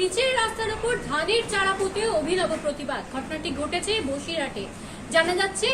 পিচের রাস্তার উপর ধানের চারা পুঁতে অভিনব প্রতিবাদ। ঘটনাটি ঘটেছে বসিরহাটে। জানা যাচ্ছে,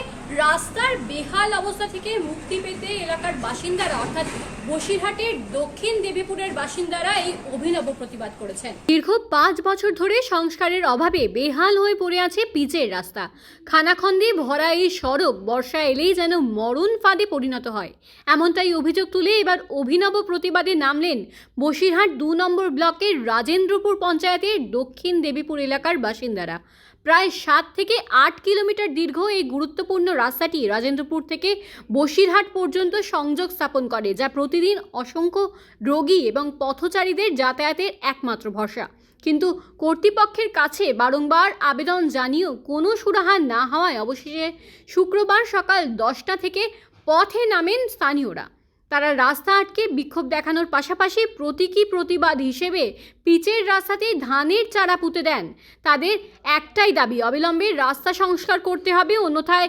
রাস্তার বেহাল অবস্থা থেকে মুক্তি পেতে এলাকার বাসিন্দারা, অর্থাৎ বসিরহাটের দক্ষিণ দেবীপুরের বাসিন্দারা এই অভিনব প্রতিবাদ করেছেন। দীর্ঘ পাঁচ বছর ধরে সংস্কারের অভাবে বেহাল হয়ে পড়ে আছে পিচের রাস্তা। খানাখন্দে ভরা এই সড়ক বর্ষা এলেই যেন মরণ ফাঁদে পরিণত হয়। এমনটাই অভিযোগ তুলে এবার অভিনব প্রতিবাদে নামলেন বসিরহাট দু নম্বর ব্লকের রাজেন্দ্রপুর পঞ্চায়েতের দক্ষিণ দেবীপুর এলাকার বাসিন্দারা। প্রায় সাত থেকে আট কিলোমিটার দীর্ঘ এই গুরুত্বপূর্ণ রাস্তাটি রাজেন্দ্রপুর থেকে বসিরহাট পর্যন্ত সংযোগ স্থাপন করে, যা প্রতিদিন অসংখ্য রোগী এবং পথচারীদের যাতায়াতের একমাত্র ভরসা। কিন্তু কর্তৃপক্ষের কাছে বারংবার আবেদন জানিয়েও কোনো সুরাহা না হওয়ায় অবশেষে শুক্রবার সকাল দশটা থেকে পথে নামেন স্থানীয়রা। তারা রাস্তা আটকে বিক্ষোভ দেখানোর পাশাপাশি প্রতীকী প্রতিবাদ হিসেবে পিচের রাস্তাতেই ধানের চারা পুঁতে দেন। তাদের একটাই দাবি, অবিলম্বে রাস্তা সংস্কার করতে হবে। অন্যথায়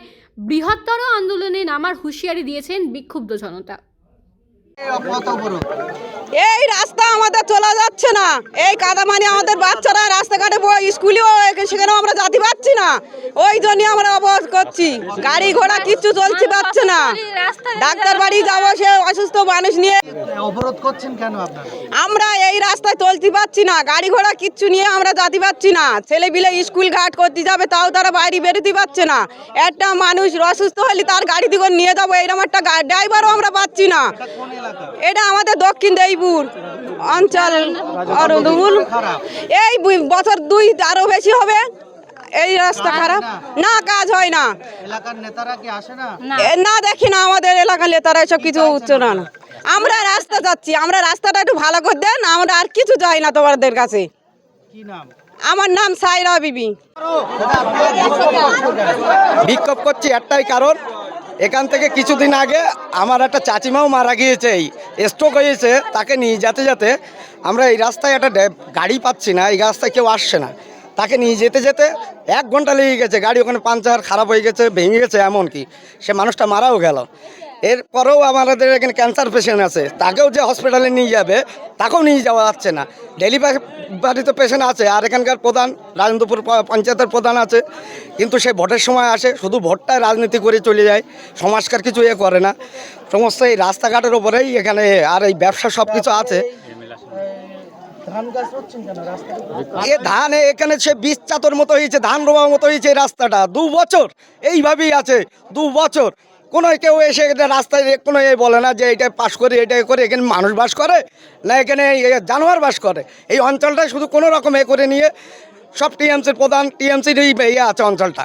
বৃহত্তর আন্দোলনে নামার হুঁশিয়ারি দিয়েছেন বিক্ষুব্ধ জনতা। এই রাস্তা আমাদের চলা যাচ্ছে না। এই কাদামানি আমাদের বাচ্চারা রাস্তাঘাটে স্কুলেও সেখানেও আমরা যাতে পাচ্ছি না। ওই জন্য আমরা অবরোধ করছি। গাড়ি ঘোড়া কিচ্ছু চলছে পাচ্ছে না। ডাক্তার বাড়ি যাব সে অসুস্থ মানুষ নিয়ে। অবরোধ করছেন কেন আপনারা? আমরা এই রাস্তায় চলতে পারছি না গাড়ি ঘোড়া কিচ্ছু নিয়ে আমরা যেতে পারছি না। ছেলে বিলে স্কুল ঘাট করতে যাবে তাও তারা বাইরে বেরোতে পারছে না। একটা মানুষ অসুস্থ হলে তার গাড়ি থেকে নিয়ে যাব এইরকম একটা ড্রাইভারও আমরা পাচ্ছি না। এটা আমাদের দক্ষিণ দেইপুর অঞ্চল এই বছর দুই আরও বেশি হবে। এই রাস্তা খারাপ? না। কাজ হয় না। এলাকার নেতারা কি আসে না? না। দেখি না আমাদের এলাকার নেতারা এসব কিছু উচ্চ না। না। আমরা রাস্তা যাচ্ছি আমরা রাস্তাটা একটু ভালো করে দেন আমরা আর কিছু যাই না তোমাদের কাছে। কি নাম? আমার নাম সাইরা বিবি। বিক্ষোভ করছি একটাই কারণ এখান থেকে কিছুদিন আগে আমার একটা চাচিমাও মারা গিয়েছে এই স্ট্রোক হয়েছে তাকে নিয়ে যেতে যেতে আমরা এই রাস্তায় একটা গাড়ি পাচ্ছি না এই রাস্তায় কেউ আসছে না। তাকে নিয়ে যেতে যেতে এক ঘণ্টা লেগে গেছে, গাড়ি ওখানে পাঞ্চার খারাপ হয়ে গেছে, ভেঙে গেছে এমন কি সে মানুষটা মারাও গেল। এরপরেও আমাদের এখানে ক্যান্সার পেশেন্ট আছে। তাকেও যে হসপিটালে নিয়ে যাবে, তাকেও নিয়ে যাওয়া যাচ্ছে না। ডেলিভারি তো পেশেন্ট আছে, আর এখানকার প্রধান, রাজেন্দ্রপুর পঞ্চায়েতের প্রধান আছে। কিন্তু সে ভোটের সময় আসে, শুধু ভোটটায় রাজনীতি করে চলে যায়, সমাজকার কিছু এ করে না। সমস্ত এই রাস্তাঘাটের ওপরেই এখানে আর এই ব্যবসা সব কিছু আছে ধান গাছ হচ্ছেন কেন রাস্তায় এ ধান এখানে সে বীজ চাতর মতো হয়েছে, ধান রোবার মতো হয়েছে রাস্তাটা। দু বছর এইভাবেই আছে, দু বছর। কোনো কেউ এসে এটা রাস্তায় কোনো এ বলে না যে এটা পাস করে, এটা করে, এখানে মানুষ বাস করে, না এখানে জানোয়ার বাস করে। এই অঞ্চলটায় শুধু কোনো রকম এ করে নিয়ে সব টিএমসির প্রধান, টিএমসির ইয়ে আছে অঞ্চলটা।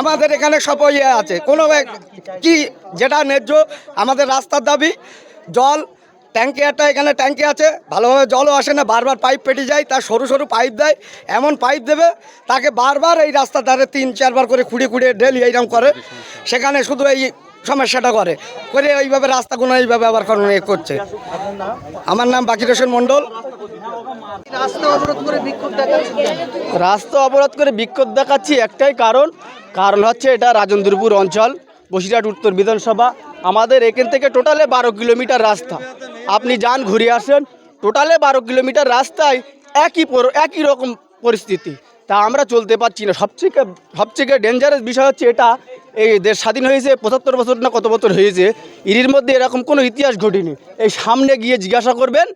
আমাদের এখানে সব ইয়ে আছে। কোনো কি যেটা ন্যায্য, আমাদের রাস্তার দাবি, জল ট্যাঙ্কি একটা এখানে ট্যাঙ্কি আছে। ভালোভাবে জলও আসে না বারবার পাইপ পেটে যায় তার সরু সরু পাইপ দেয় এমন পাইপ দেবে তাকে বারবার এই রাস্তার ধারে তিন চারবার করে খুঁড়ে খুঁড়িয়ে ডেলি এইরকম করে। সেখানে শুধু এই সমস্যাটা করে করে এইভাবে রাস্তাগুলো এইভাবে আবার কোনো এ করছে। আমার নাম বাকির হোসেন মণ্ডল। রাস্তা অবরোধ করে বিক্ষোভ দেখাচ্ছেন রাস্তা অবরোধ করে বিক্ষোভ দেখাচ্ছি একটাই কারণ কারণ হচ্ছে এটা রাজেন্দ্রপুর অঞ্চল বসিরহাট উত্তর বিধানসভা। আমাদের এখান থেকে টোটালে বারো কিলোমিটার রাস্তা। আপনি যান ঘুরে আসেন। টোটালে বারো কিলোমিটার রাস্তায় একই একই রকম পরিস্থিতি। তা আমরা চলতে পারছি না। সবথেকে সবথেকে ডেঞ্জারাস বিষয় হচ্ছে এটা, এই দেশ স্বাধীন হয়েছে, পঁচাত্তর বছর না কত বছর হয়েছে ইরির মধ্যে এরকম কোনো ইতিহাস ঘটেনি। এই সামনে গিয়ে জিজ্ঞাসা করবেন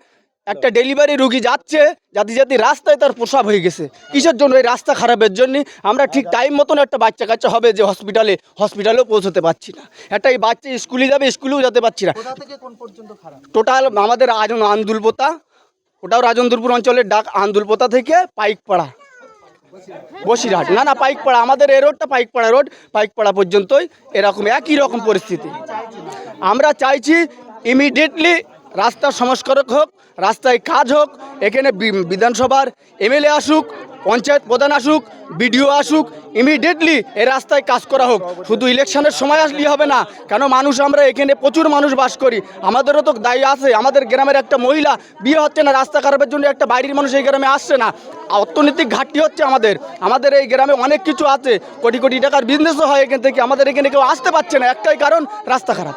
একটা ডেলিভারি রুগী যাচ্ছে যাতে যাতে রাস্তায় তার প্রসাব হয়ে গেছে। কিসের জন্য এই রাস্তা খারাপের জন্য? আমরা ঠিক টাইম মতন একটা বাচ্চা কাচ্চা হবে যে হসপিটালে হসপিটালেও পৌঁছতে পারছি না। একটা এই বাচ্চা স্কুলে যাবে স্কুলেও যেতে পারছি না। কোথা থেকে কোন পর্যন্ত খারাপ? টোটাল আমাদের আজ আন্দুলপোতা ওটাও রাজেন্দ্রপুর অঞ্চলের ডাক আন্দুলপোতা থেকে পাইকপাড়া। বসিরহাট। না না পাইকপাড়া। আমাদের এই রোডটা পাইকপাড়া রোড। পাইকপাড়া পর্যন্তই এরকম একই রকম পরিস্থিতি। আমরা চাইছি ইমিডিয়েটলি রাস্তার সংস্কারক হোক রাস্তায় কাজ হোক, এখানে বিধানসভার এমএলএ আসুক, পঞ্চায়েত প্রধান আসুক, বিডিও আসুক ইমিডিয়েটলি এই রাস্তায় কাজ করা হোক। শুধু ইলেকশনের সময় আসলেই হবে না, কেন মানুষ আমরা এখানে প্রচুর মানুষ বাস করি। আমাদেরও তো দায়ী আছে, আমাদের গ্রামের একটা মহিলা বিয়ে হচ্ছে না, রাস্তা খারাপের জন্য একটা বাইরের মানুষ এই গ্রামে আসছে না। অর্থনৈতিক ঘাটতি হচ্ছে আমাদের আমাদের এই গ্রামে অনেক কিছু আছে, কোটি কোটি টাকার বিজনেসও হয় এখান থেকে, আমাদের এখানে কেউ আসতে পারছে না, একটাই কারণ রাস্তা খারাপ।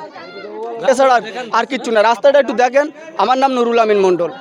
এছাড়া আর কিচ্ছু না। রাস্তাটা একটু দেখেন। আমার নাম নুরুল আমিন মণ্ডল।